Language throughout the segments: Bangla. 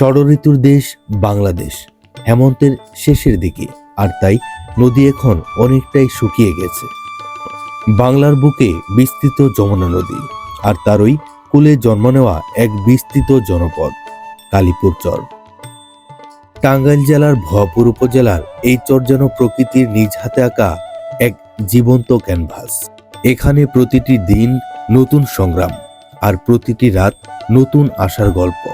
ষড়ঋতুর দেশ বাংলাদেশ, হেমন্তের শেষের দিকে। আর তাই নদী এখন অনেকটাই শুকিয়ে গেছে। বাংলার বুকে বিস্তৃত যমুনা নদী, আর তারই কুলে জন্ম নেওয়া এক বিস্তৃত জনপদ, কালীপুর চর। টাঙ্গাইল জেলার ভয়পুর উপজেলার এই চর যেন প্রকৃতির নিজ হাতে আঁকা এক জীবন্ত ক্যানভাস। এখানে প্রতিটি দিন নতুন সংগ্রাম, আর প্রতিটি রাত নতুন আশার গল্প।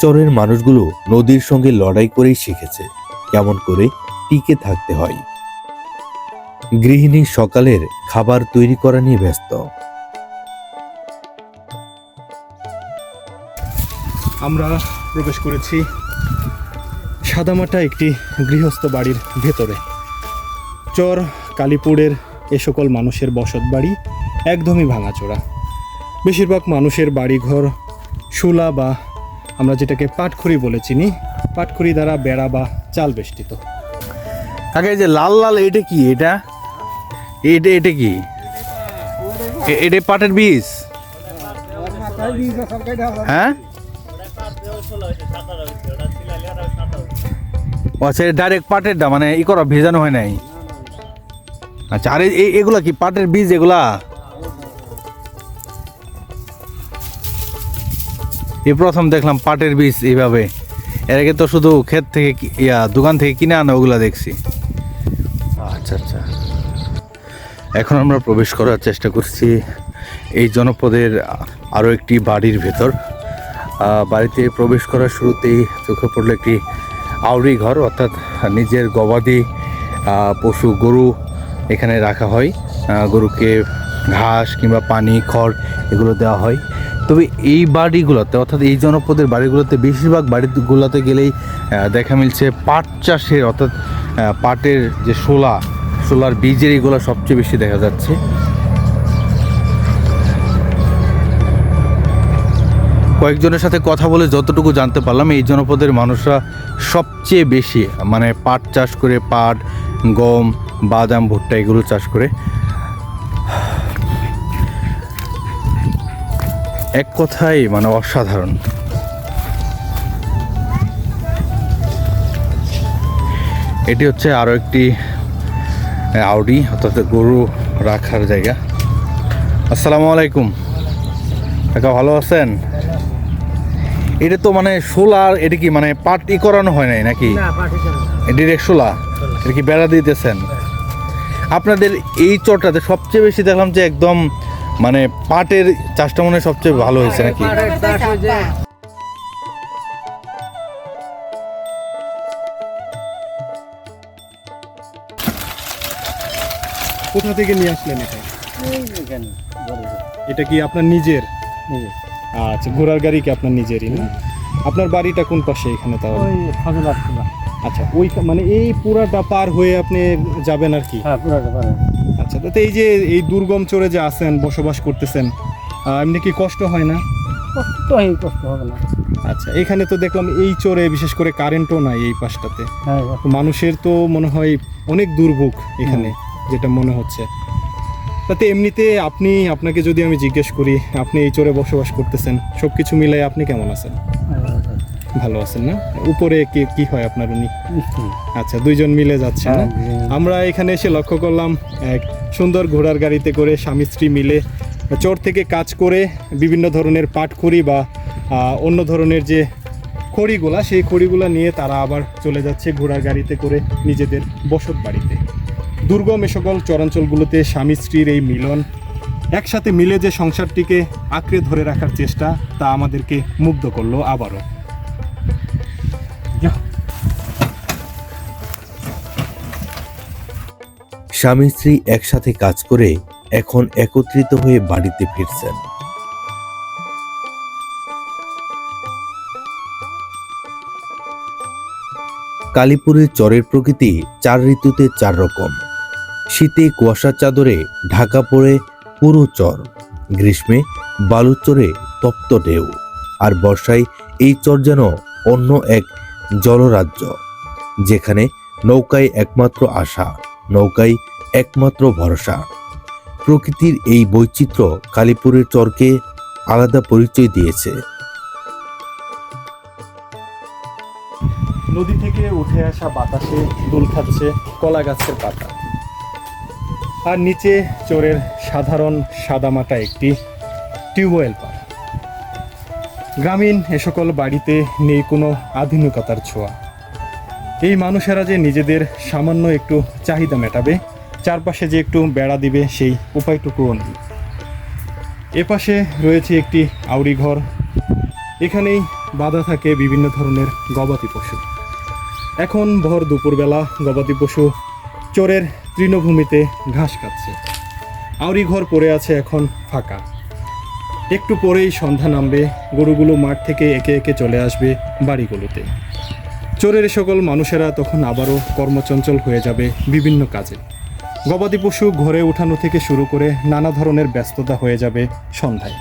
চরের মানুষগুলো নদীর সঙ্গে লড়াই করেই শিখেছে, কেমন করে টিকে থাকতে হয়। গৃহিণী সকালের খাবার তৈরি করা নিয়ে ব্যস্ত। আমরা প্রবেশ করেছি সাদামাটা একটি গৃহস্থ বাড়ির ভেতরে। চর, কালীপুরের এ সকল মানুষের বসত বাড়ি একদমই ভাঙাচোরা। বেশিরভাগ মানুষের বাড়িঘর, শুলা বা যেটাকে পাটখড়ি বলে চিনি। পাটখড়ি দ্বারা বেড়া বা চাল বেষ্টিত। এই যে লাল লাল এটা কি? এটা? এটা এটা কি? এটা পাটের বীজ? হ্যাঁ? আচ্ছা ডাইরেক্ট পাটেরটা মানে ই করা, ভেজানো হয় নাই। আচ্ছা আর এগুলা কি পাটের বীজ এগুলা? এই প্রথম দেখলাম পাটের বীজ এইভাবে। এর আগে তো শুধু ক্ষেত থেকে ইয়া দোকান থেকে কিনে আনা ওগুলো দেখছি। আচ্ছা আচ্ছা। এখন আমরা প্রবেশ করার চেষ্টা করছি এই জনপদের আরও একটি বাড়ির ভেতর। বাড়িতে প্রবেশ করার শুরুতেই চোখে পড়ল একটি আউরি ঘর অর্থাৎ নিজের গবাদি পশু গরু এখানে রাখা হয়। গরুকে ঘাস কিংবা পানি খড় এগুলো দেওয়া হয়। তবে এই বাড়িগুলোতে, অর্থাৎ এই জনপদের বাড়িগুলোতে, বেশিরভাগ বাড়িগুলোতে গেলেই দেখা মিলছে পাট চাষের, অর্থাৎ পাটের যে শোলা, শোলার বীজের এগুলো সবচেয়ে বেশি দেখা যাচ্ছে। কয়েকজনের সাথে কথা বলে যতটুকু জানতে পারলাম, এই জনপদের মানুষরা সবচেয়ে বেশি মানে পাট চাষ করে, পাট, গম, বাদাম, ভুট্টা এগুলো চাষ করে। এক কথাই মানে অসাধারণ। এটি হচ্ছে আরও একটি আউডি অর্থাৎ গরু রাখার জায়গা। আসসালামু আলাইকুম। কাকা ভালো আছেন? এটা তো মানে সোলার এটা কি মানে পাট ই করানো হয় নাই নাকি? ডিরেক্ট সোলা? এটা কি বেড়া দিতেছেন? আপনাদের এই চরটাতে সবচেয়ে বেশি দেখলাম যে একদম মানে পাটের চাষটা মনে হয় সবচেয়ে ভালো হয়েছে নাকি? কোথা থেকে নিয়ে আসলেন এটা? এটা কি আপনার নিজের? আচ্ছা ঘোড়ার গাড়ি কি আপনার নিজেরই না? আপনার বাড়িটা কোন পাশে এখানে তাও আচ্ছা ওই মানে এই পুরাটা পার হয়ে আপনি যাবেন আর কি? আচ্ছা তো এই যে এই দুর্গম চরে যে আছেন বসবাস করতেছেন এমনি কি কষ্ট হয় না? কষ্ট হয় কষ্ট হবে না। আচ্ছা এখানে তো দেখলাম এই চরে বিশেষ করে কারেন্টও নাই এই পাশটাতে। হ্যাঁ মানুষের তো মনে হয় অনেক দুর্ভোগ এখানে যেটা মনে হচ্ছে। তাতে এমনিতে আপনি আপনাকে যদি আমি জিজ্ঞেস করি আপনি এই চরে বসবাস করতেছেন সব কিছু মিলাই আপনি কেমন আছেন? ভালো আছেন না? উপরে কে কি হয় আপনার উনি? আচ্ছা দুইজন মিলে যাচ্ছে না আমরা এখানে এসে লক্ষ্য করলাম এক সুন্দর ঘোড়ার গাড়িতে করে স্বামী স্ত্রী মিলে চর থেকে কাজ করে বিভিন্ন ধরনের পাটখড়ি বা অন্য ধরনের যে খড়িগুলা সেই খড়িগুলা নিয়ে তারা আবার চলে যাচ্ছে ঘোড়ার গাড়িতে করে নিজেদের বসত বাড়িতে। দুর্গম এ সকল চরাঞ্চলগুলোতে স্বামী স্ত্রীর এই মিলন একসাথে মিলে যে সংসারটিকে আঁকড়ে ধরে রাখার চেষ্টা তা আমাদেরকে মুগ্ধ করল আবারও। স্বামী স্ত্রী একসাথে কাজ করে এখন একত্রিত হয়ে বাড়িতে ফিরছেন। কালীপুরের চরের প্রকৃতি চার ঋতুতে চার রকম। শীতে কুয়াশার চাদরে ঢাকা পড়ে পুরো চর, গ্রীষ্মে বালুর চরে তপ্ত ঢেউ, আর বর্ষায় এই চর যেন অন্য এক জলরাজ্য, যেখানে নৌকায় একমাত্র আশা, নৌকায় একমাত্র ভরসা। প্রকৃতির এই বৈচিত্র্য কালীপুরের চরকে আলাদা পরিচয় দিয়েছে। নদী থেকে উঠে আসা বাতাসে দোল খাচ্ছে কলা গাছের পাতা। আর নিচে চোরের সাধারণ সাদামাটা একটি টিউবওয়েল পাম্প গ্রামীণ এ সকল বাড়িতে নেই কোনো আধুনিকতার ছোঁয়া। এই মানুষেরা যে নিজেদের সামান্য একটু চাহিদা মেটাবে চারপাশে যে একটু বেড়া দিবে সেই উপায়টুকুও নেই। এপাশে রয়েছে একটি আউরি ঘর। এখানেই বাঁধা থাকে বিভিন্ন ধরনের গবাদি পশু। এখন ভর দুপুরবেলা গবাদি পশু চোরের তৃণভূমিতে ঘাস খাচ্ছে আউরি ঘর পড়ে আছে এখন ফাঁকা। একটু পরেই সন্ধ্যা নামবে, গরুগুলো মাঠ থেকে একে একে চলে আসবে বাড়িগুলোতে। চোরের সকল মানুষেরা তখন আবারও কর্মচঞ্চল হয়ে যাবে বিভিন্ন কাজে। গবাদি পশু ঘরে উঠানো থেকে শুরু করে নানা ধরনের ব্যস্ততা হয়ে যাবে সন্ধ্যায়।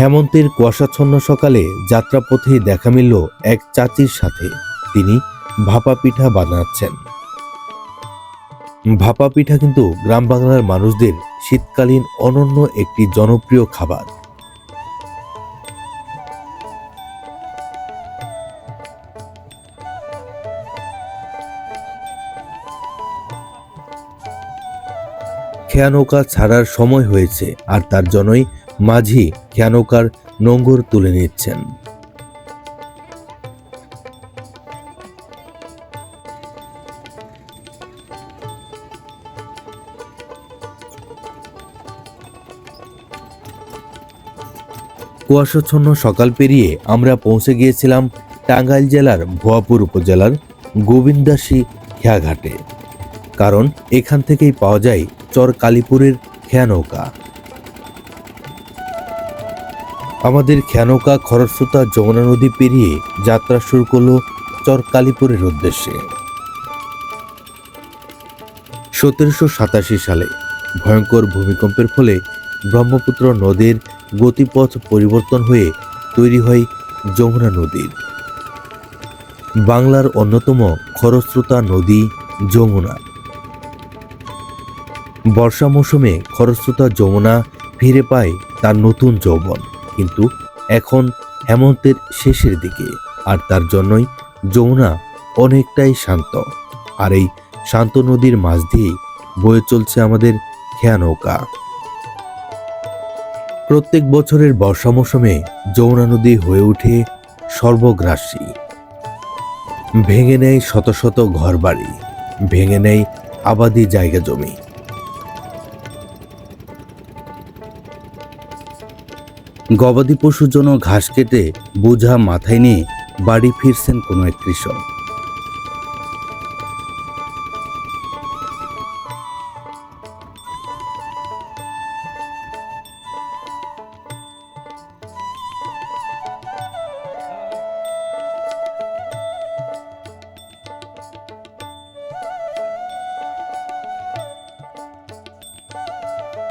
হেমন্তের কুয়াশাচ্ছন্ন সকালে যাত্রাপথে দেখা মিলল এক চাচির সাথে। তিনি ভাপা পিঠা বানাচ্ছেন। ভাপা পিঠা কিন্তু গ্রাম বাংলার মানুষদের শীতকালীন অনন্য একটি জনপ্রিয় খাবার। খেয়া নৌকা ছাড়ার সময় হয়েছে আর তার জন্যই মাঝি খেয়া নৌকার নোঙ্গর তুলে নিচ্ছেন। কুয়াশাচ্ছন্ন সকাল পেরিয়ে আমরা পৌঁছে গিয়েছিলাম টাঙ্গাইল জেলার ভুয়াপুর উপজেলার গোবিন্দাসী খেয়াঘাটে। কারণ এখান থেকেই পাওয়া যায় চর কালীপুরের খেয়া নৌকা আমাদের খেয়ানৌকা, খরস্রোতা, যমুনা নদী পেরিয়ে যাত্রা শুরু করল চর কালীপুরের উদ্দেশ্যে। সতেরোশো সাতাশি সালে ভয়ঙ্কর ভূমিকম্পের ফলে ব্রহ্মপুত্র নদীর গতিপথ পরিবর্তন হয়ে তৈরি হয় যমুনা নদীর। বাংলার অন্যতম খরস্রোতা নদী যমুনা। বর্ষা মৌসুমে খরস্রোতা যমুনা ফিরে পায় তার নতুন যৌবন। কিন্তু এখন হেমন্তের শেষের দিকে, আর তার জন্যই যমুনা অনেকটাই শান্ত। আর এই শান্ত নদীর মাঝ দিয়ে বয়ে চলছে আমাদের খেয়া নৌকা। প্রত্যেক বছরের বর্ষা মৌসুমে যমুনা নদী হয়ে ওঠে সর্বগ্রাসী। ভেঙে নেয় শত শত ঘরবাড়ি, ভেঙে নেয় আবাদি জায়গা জমি। গবাদি পশুর জন্য ঘাস কেটে বোঝা মাথায় নিয়ে বাড়ি ফিরছেন কোনো এক কৃষক।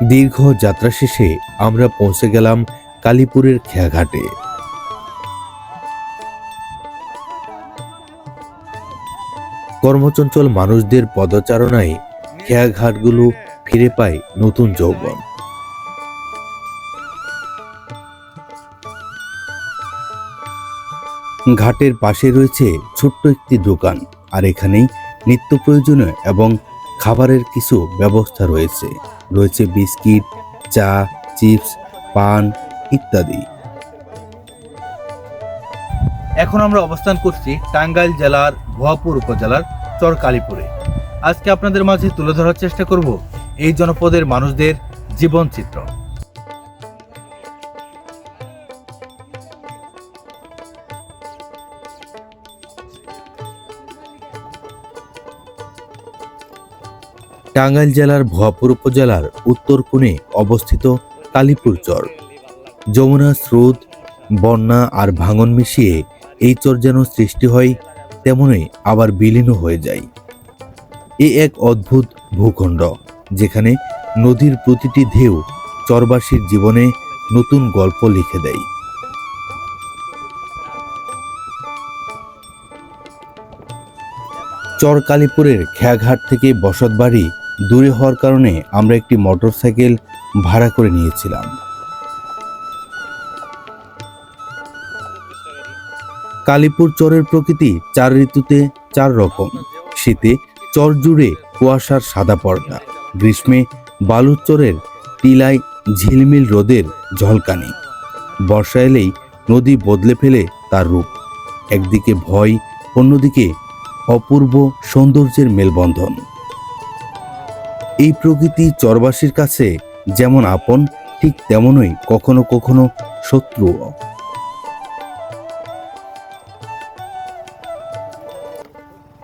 দীর্ঘ যাত্রা শেষে আমরা পৌঁছে গেলাম কালীপুরের খেয়াঘাটে। কর্মচঞ্চল মানুষদের পদচারণায় খেয়াঘাটগুলো ফিরে পায় নতুন যৌবন। ঘাটের পাশে রয়েছে ছোট্ট একটি দোকান, আর এখানেই নিত্য প্রয়োজনীয় এবং খাবারের কিছু ব্যবস্থা রয়েছে। রয়েছে বিস্কিট, চা, চিপস, পান ইত্যাদি। এখন আমরা অবস্থান করছি টাঙ্গাইল জেলার ভুয়াপুর উপজেলার চর কালীপুরে আজকে আপনাদের মাঝে তুলে ধরার চেষ্টা করব এই জনপদের মানুষদের জীবন চিত্র। টাঙ্গাইল জেলার ভুয়াপুর উপজেলার উত্তর কোণে অবস্থিত কালীপুর চর। যমুনা স্রোত, বন্যা আর ভাঙন মিশিয়ে এই চর যেন সৃষ্টি হয় তেমনই আবার বিলীনও হয়ে যায়। এ এক অদ্ভুত ভূখণ্ড, যেখানে নদীর প্রতিটি ঢেউ চরবাসীর জীবনে নতুন গল্প লিখে দেয়। চর কালীপুরের খেয়াঘাট থেকে বসতবাড়ি দূরে হওয়ার কারণে আমরা একটি মোটরসাইকেল ভাড়া করে নিয়েছিলাম। কালীপুর চরের প্রকৃতি চার ঋতুতে চার রকম। শীতে চর জুড়ে কুয়াশার সাদা পর্দা। গ্রীষ্মে বালুর চরের টিলায় ঝিলমিল রোদের ঝলকানি। বর্ষা এলেই নদী বদলে ফেলে তার রূপ। একদিকে ভয়, অন্যদিকে অপূর্ব সৌন্দর্যের মেলবন্ধন। এই প্রকৃতি চরবাসীর কাছে যেমন আপন, ঠিক তেমনই কখনো কখনো শত্রুও।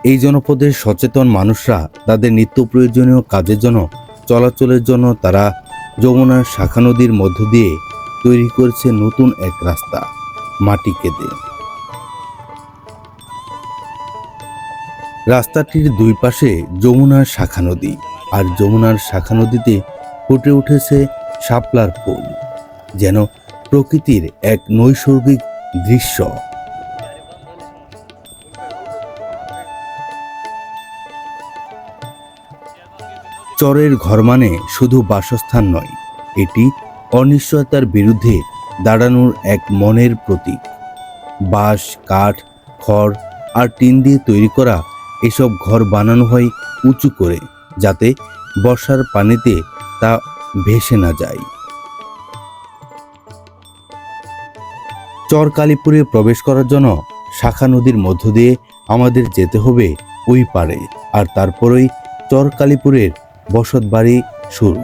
এই জনপদের সচেতন মানুষরা তাদের নিত্য প্রয়োজনীয় কাজের জন্য, চলাচলের জন্য তারা যমুনার শাখা নদীর মধ্য দিয়ে তৈরি করেছে নতুন এক রাস্তা, মাটি কেটে। রাস্তাটির দুই পাশে যমুনার শাখা নদী আর যমুনার শাখা নদীতে ফুটে উঠেছে শাপলার ফুল, যেন প্রকৃতির এক নৈসর্গিক দৃশ্য। চরের ঘর মানে শুধু বাসস্থান নয়, এটি অনিশ্চয়তার বিরুদ্ধে দাঁড়ানোর এক মনের প্রতীক। বাঁশ, কাঠ, খড় আর টিন দিয়ে তৈরি করা এসব ঘর বানানো হয় উঁচু করে, যাতে বর্ষার পানিতে তা ভেসে না যায়। চর কালীপুরে প্রবেশ করার জন্য শাখা নদীর মধ্য দিয়ে আমাদের যেতে হবে ওই পারে, আর তারপরেই চর কালীপুরের বসত বাড়ি শুরু।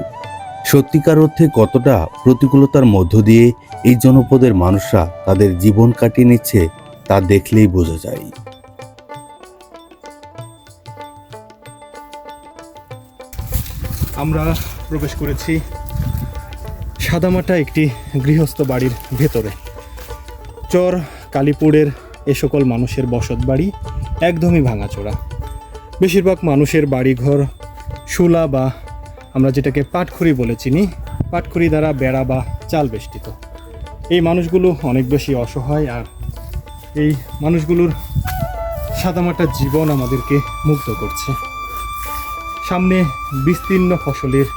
সত্যিকার অর্থে কতটা প্রতিকূলতার মধ্য দিয়ে এই জনপদের মানুষরা তাদের জীবন কাটিয়ে নিচ্ছে তা দেখলেই বোঝা যায়। আমরা প্রবেশ করেছি সাদামাটা একটি গৃহস্থ বাড়ির ভেতরে। চর, কালীপুরের এ সকল মানুষের বসত বাড়ি একদমই ভাঙাচোরা। বেশিরভাগ মানুষের বাড়িঘর শুলা বা আমরা যেটাকে পাটখড়ি বলে চিনি পাটখড়ি দ্বারা বেড়া বা চাল বেষ্টিত। এই মানুষগুলো অনেক বেশি অসহায় আর এই মানুষগুলোর সাদামাটা জীবন আমাদেরকে মুগ্ধ করছে। সামনে বিস্তীর্ণ ফসলের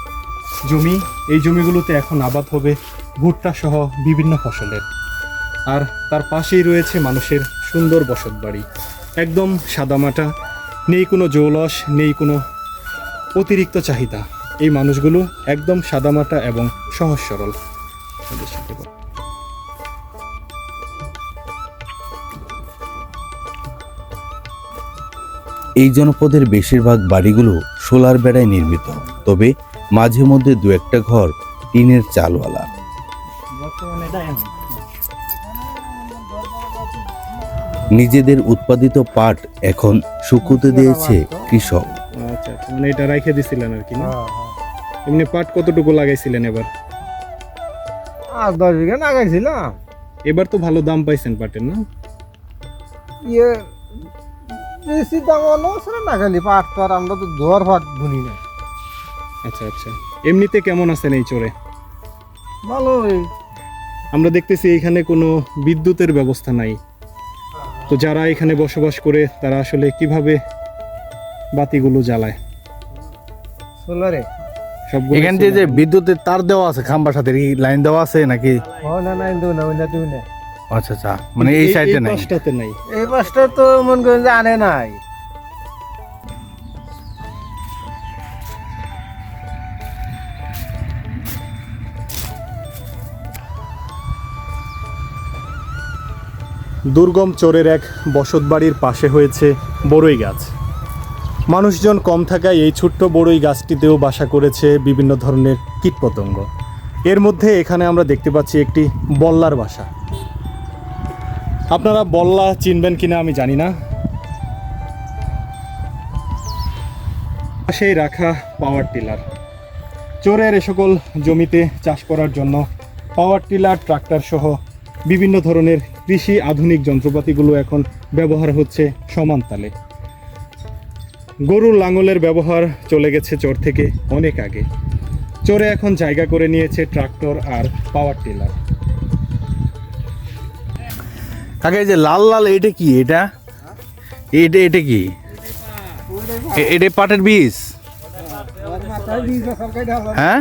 জমি, এই জমিগুলোতে এখন আবাদ হবে ভুট্টা সহ বিভিন্ন ফসলের। আর তার পাশেই রয়েছে মানুষের সুন্দর বসত বাড়ি একদম সাদামাটা, নেই কোনো জৌলস, নেই কোনো অতিরিক্ত চাহিদা। এই মানুষগুলো একদম সাদামাটা এবং সহজ সরল। এই জনপদের বেশিরভাগ বাড়িগুলো সোলার বেড়ায় নির্মিত তবে মাঝে মধ্যে দু একটা ঘর টিনের চালওয়ালা। নিজেদের উৎপাদিত পাট এখন শুকুতে দিয়েছে কৃষক। আচ্ছা আচ্ছা। মানে এটা রাইখে দিছিলেন আর কি না? হ্যাঁ, হ্যাঁ। এমনি পাট কতটুকু লাগাইছিলেন এবার? আর দশ বিঘা লাগাইছিলাম। এবার তো ভালো দাম পাইছেন পাটের না? ইয়ে বেশি দাম অনবসর লাগালি পাট তো আর আমরা তো ধোয়ার পাট বুনি না। আচ্ছা আচ্ছা। এমনিতে কেমন আছেন এই চরে? ভালো আমরা দেখতেছি এখানে কোনো বিদ্যুতের ব্যবস্থা নাই। তো যারা এখানে বসবাস করে তারা আসলে কীভাবে বাতিগুলো জ্বালায়। সোলারে? এখান দিয়ে যে বিদ্যুতের তার দেওয়া আছে খাম্বার সাথে এই লাইন দেওয়া আছে নাকি? ও না না না আচ্ছা আচ্ছা মানে এই সাইডে নাই? পাশটাতে নাই। এই পাশটা তো মন করেন যে আনে নাই। দুর্গম চোরের এক বসতবাড়ির পাশে হয়েছে বড়ই গাছ। মানুষজন কম থাকায় এই ছোট্ট বড়ই গাছটিতেও বাসা করেছে বিভিন্ন ধরনের কীটপতঙ্গ। এর মধ্যে এখানে আমরা দেখতে পাচ্ছি একটি বল্লার বাসা। আপনারা বল্লা চিনবেন কিনা আমি জানি না। সেই রাখা পাওয়ার টিলার। চোরের এ সকল জমিতে চাষ করার জন্য পাওয়ার টিলার, ট্রাক্টর সহ বিভিন্ন ধরনের কৃষি আধুনিক যন্ত্রপাতিগুলো এখন ব্যবহার হচ্ছে সমান তালে। গরুর লাঙলের ব্যবহার চলে গেছে চোর থেকে অনেক আগে। চোরে এখন জায়গা করে নিয়েছে ট্রাক্টর আর পাওয়ার টিলার। কাকা, এই যে লাল লাল এটা কি? এটা? এটা এটা কি? এটা পাটের বীজ? হ্যাঁ?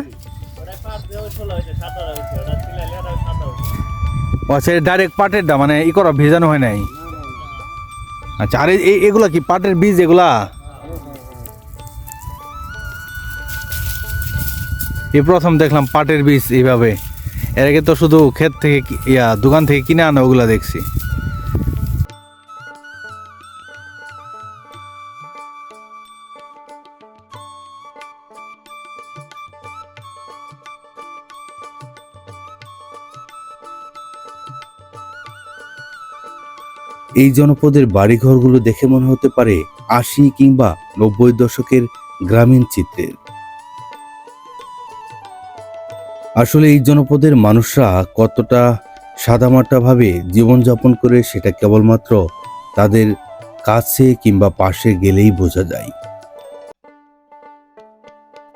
আচ্ছা ডাইরেক্ট পাটেরটা মানে ই করা, ভেজানো হয় নাই? আচ্ছা আর এগুলা কি পাটের বীজ এগুলা? এই প্রথম দেখলাম পাটের বীজ এইভাবে। এর আগে তো শুধু ক্ষেত থেকে ইয়া, দোকান থেকে কিনে আনা, ওগুলা দেখছি। এই জনপদের বাড়িঘরগুলো দেখে মনে হতে পারে আশি কিংবা নব্বই দশকের গ্রামীণ চিত্রের। আসলে এই জনপদের মানুষরা কতটা সাদামাটাভাবে জীবনযাপন করে সেটা কেবলমাত্র তাদের কাছে কিংবা পাশে গেলেই বোঝা যায়।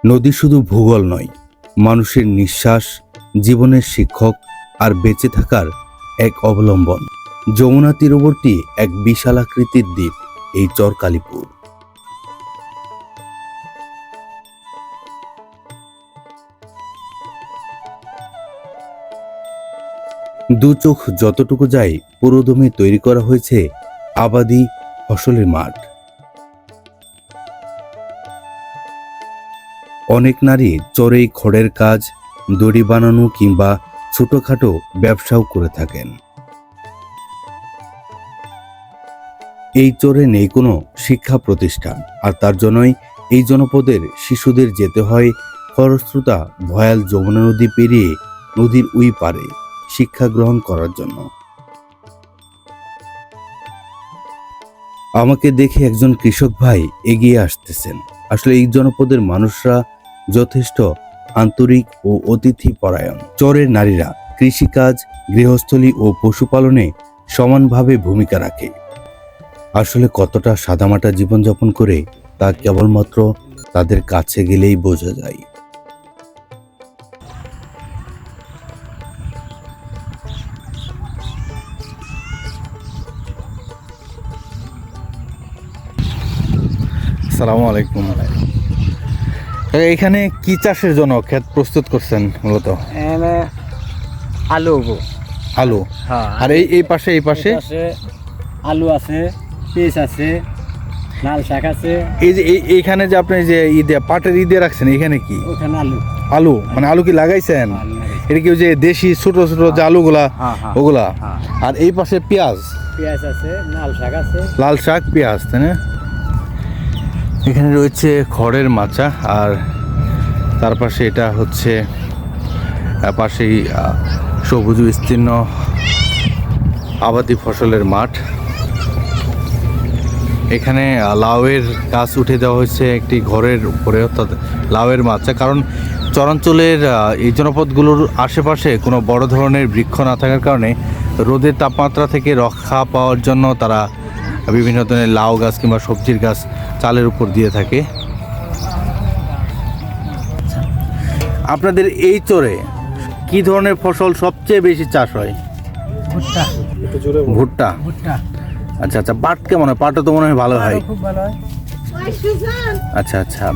নদী শুধু ভূগোল নয়, মানুষের নিঃশ্বাস, জীবনের শিক্ষক আর বেঁচে থাকার এক অবলম্বন। যমুনা তীরবর্তী এক বিশাল আকৃতির দ্বীপ, এই চর দু চোখ যতটুকু যায় পুরোদমে তৈরি করা হয়েছে আবাদি ফসলের মাঠ। অনেক নারী চরেই খড়ের কাজ, দড়ি বানানো কিংবা ছোটখাটো ব্যবসাও করে থাকেন। এই চরে নেই কোনো শিক্ষা প্রতিষ্ঠান আর তার জন্যই এই জনপদের শিশুদের যেতে হয় খরস্রোতা ভয়াল যমুনা নদী পেরিয়ে নদীর উই পারে। শিক্ষা গ্রহণ করার জন্য। আমাকে দেখে একজন কৃষক ভাই এগিয়ে আসতেছেন। আসলে এই জনপদের মানুষরা যথেষ্ট আন্তরিক ও অতিথি পরায়ণ চরের নারীরা কৃষিকাজ, গৃহস্থলী ও পশুপালনে সমানভাবে ভূমিকা রাখে। আসলে কতটা সাদামাটা জীবনযাপন করে তা কেবলমাত্র তাদের কাছে গেলেই বোঝা যায়। আসসালামু আলাইকুম। এখানে কি চাষের জন্য ক্ষেত প্রস্তুত করছেন মূলত? আলু আলু? হ্যাঁ আর এই এই পাশে এই পাশে? আলু আছে পেঁয়াজ আছে লাল শাক আছে। এই যে এইখানে যে আপনি যে ঈদে পাটের ঈদে রাখছেন এখানে কি? ওখানে আলু। আলু? মানে আলু কি লাগাইছেন? এটা কি যে দেশি ছোট ছোট যে আলুগুলা হ্যাঁ, হ্যাঁ। ওগুলা? হ্যাঁ। আর এই পাশে পেঁয়াজ? পেঁয়াজ আছে লাল শাক আছে। লাল শাক পেঁয়াজ তাই না? এখানে রয়েছে খড়ের মাচা আর তার পাশে এটা হচ্ছে পাশেই সবুজ বিস্তীর্ণ আবাদি ফসলের মাঠ। এখানে লাউয়ের গাছ উঠে দেওয়া হয়েছে একটি ঘরের উপরে, অর্থাৎ লাউয়ের মাচা। কারণ চরাঞ্চলের এই জনপদগুলোর আশেপাশে কোনো বড় ধরনের বৃক্ষ না থাকার কারণে রোদের তাপমাত্রা থেকে রক্ষা পাওয়ার জন্য তারা বিভিন্ন ধরনের লাউ গাছ কিংবা সবজির গাছ চালের উপর দিয়ে থাকে। আপনাদের এই চরে কি ধরনের ফসল সবচেয়ে বেশি চাষ হয়? ভুট্টা। ভুট্টা? আচ্ছা আচ্ছা পাট কেমন হয়? পাটও তো মনে হয় ভালো হয়। আচ্ছা আচ্ছা।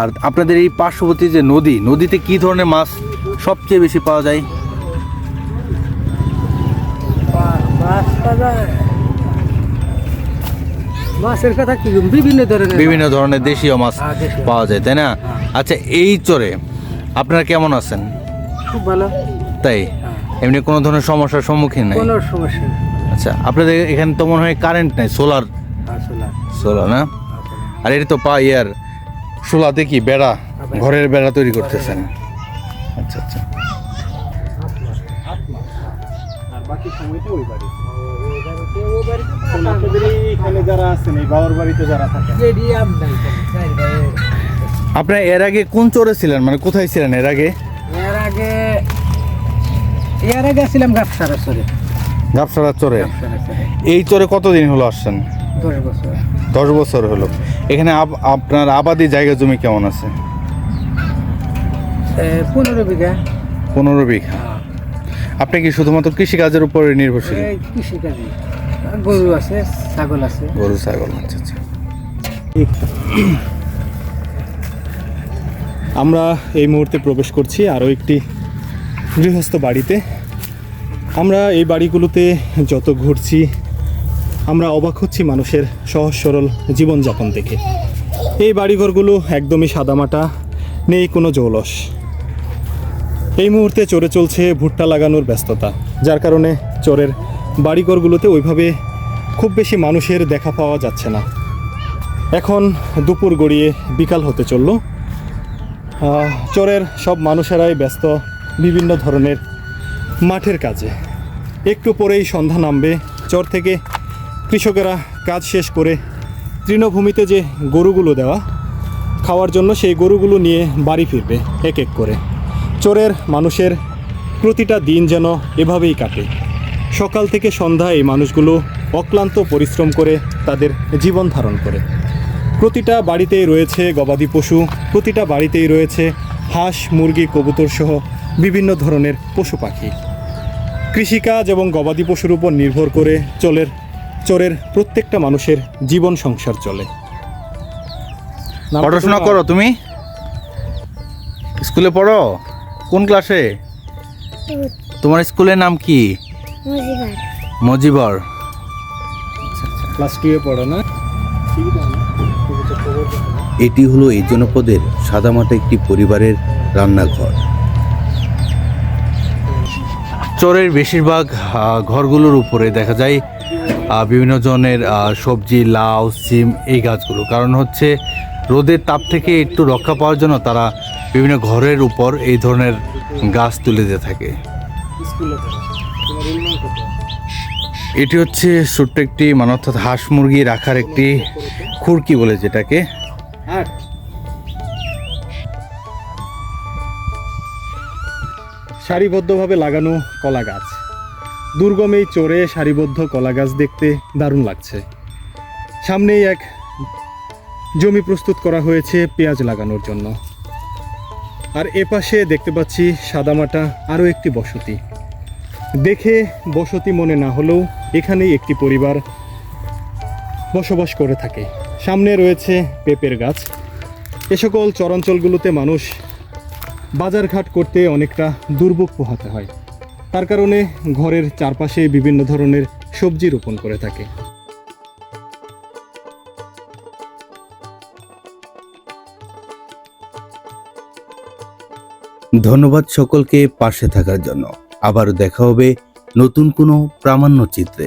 আর আপনাদের এই পার্শ্ববর্তী যে নদী নদীতে কি ধরনের মাছ সবচেয়ে বেশি পাওয়া যায় মাছের কথা কি বিভিন্ন ধরনের বিভিন্ন ধরনের দেশীয় মাছ হ্যাঁ, পাওয়া যায় তাই না? আচ্ছা এই চরে আপনারা কেমন আছেন? খুব ভালো। তাই? এমনি কোনো ধরনের সমস্যার সম্মুখীন নাই? কোনো সমস্যা আচ্ছা আপনাদের এখানে তো মনে হয় কারেন্ট নেই সোলার সোলার না? আর এটা তো পা ইয়ার। সোলাতে কি বেড়া ঘরের বেড়া তৈরি করতেছেন? আচ্ছা আচ্ছা। আর বাকি সময়টা ওই এখন যারা আছেন এই বাবার বাড়িতে যারা থাকেন আপনার এর আগে কোন চরে ছিলেন? মানে কোথায় ছিলেন এর আগে? এর আগে এর আগে ছিলাম গাফসারা সরে গাবসারা চরে? এই চরে কতদিন হলো আসছেন? দশ বছর। দশ বছর হলো। এখানে আপনার আবাদি জায়গা জমি কেমন আছে? পনেরো বিঘা। পনেরো বিঘা। আপনি কি শুধুমাত্র কৃষিকাজের উপরে নির্ভরশীল? কৃষিকাজে। গরু আছে ছাগল আছে। গরু ছাগল আচ্ছা আচ্ছা। আমরা এই মুহূর্তে প্রবেশ করছি আরও একটি গৃহস্থ বাড়িতে। আমরা এই বাড়িগুলোতে যত ঘুরছি আমরা অবাক হচ্ছি মানুষের সহজ সরল জীবনযাপন দেখে। এই বাড়িঘরগুলো একদমই সাদামাটা নেই কোনো জৌলস। এই মুহূর্তে চড়ে চলছে ভুট্টা লাগানোর ব্যস্ততা। যার কারণে চোরের বাড়িঘরগুলোতে ওইভাবে খুব বেশি মানুষের দেখা পাওয়া যাচ্ছে না। এখন দুপুর গড়িয়ে বিকাল হতে চলল। চোরের সব মানুষেরাই ব্যস্ত বিভিন্ন ধরনের মাঠের কাজে। একটু পরেই সন্ধ্যা নামবে। চর থেকে কৃষকেরা কাজ শেষ করে তৃণভূমিতে যে গরুগুলো দেওয়া, খাওয়ার জন্য সেই গরুগুলো নিয়ে বাড়ি ফিরবে এক এক করে। চোরের মানুষের প্রতিটা দিন যেন এভাবেই কাটে। সকাল থেকে সন্ধ্যা এই মানুষগুলো অক্লান্ত পরিশ্রম করে তাদের জীবন ধারণ করে। প্রতিটা বাড়িতেই রয়েছে গবাদি পশু প্রতিটা বাড়িতেই রয়েছে হাঁস মুরগি কবুতর সহ বিভিন্ন ধরনের পশু পাখি। কৃষিকাজ এবং গবাদি পশুর উপর নির্ভর করে চলের চোরের প্রত্যেকটা মানুষের জীবন সংসার চলে। পড়াশোনা করো তুমি? স্কুলে পড়ো? কোন ক্লাসে? তোমার স্কুলের নাম কি? মজিবর। ক্লাস টুয়ে পড়ো না? এটি হলো এই জনপদের সাদামাটা একটি পরিবারের রান্নাঘর। চরের বেশিরভাগ ঘরগুলোর উপরে দেখা যায় বিভিন্ন ধরনের আহ, সবজি লাউ সিম এই গাছগুলো। কারণ হচ্ছে রোদের তাপ থেকে একটু রক্ষা পাওয়ার জন্য তারা বিভিন্ন ঘরের উপর এই ধরনের গাছ তুলে দিয়ে থাকে। এটি হচ্ছে ছোট্ট একটি মানে অর্থাৎ হাঁস মুরগি রাখার একটি খুরকি বলে যেটাকে। সারিবদ্ধভাবে লাগানো কলা গাছ। দুর্গম চোরে সারিবদ্ধ কলা গাছ দেখতে দারুণ লাগছে। সামনেই এক জমি প্রস্তুত করা হয়েছে পেঁয়াজ লাগানোর জন্য। আর এপাশে দেখতে পাচ্ছি সাদামাটা আরও একটি বসতি। দেখে বসতি মনে না হলেও এখানেই একটি পরিবার বসবাস করে থাকে। সামনে রয়েছে পেঁপের গাছ। এ সকল চরাঞ্চলগুলোতে মানুষ বাজারঘাট করতে অনেকটা দুর্ভোগ পোহাতে হয়। তার কারণে ঘরের চারপাশে বিভিন্ন ধরনের সবজি রোপণ করে থাকে। ধন্যবাদ সকলকে পাশে থাকার জন্য। আবারও দেখা হবে নতুন কোনো প্রামাণ্য চিত্রে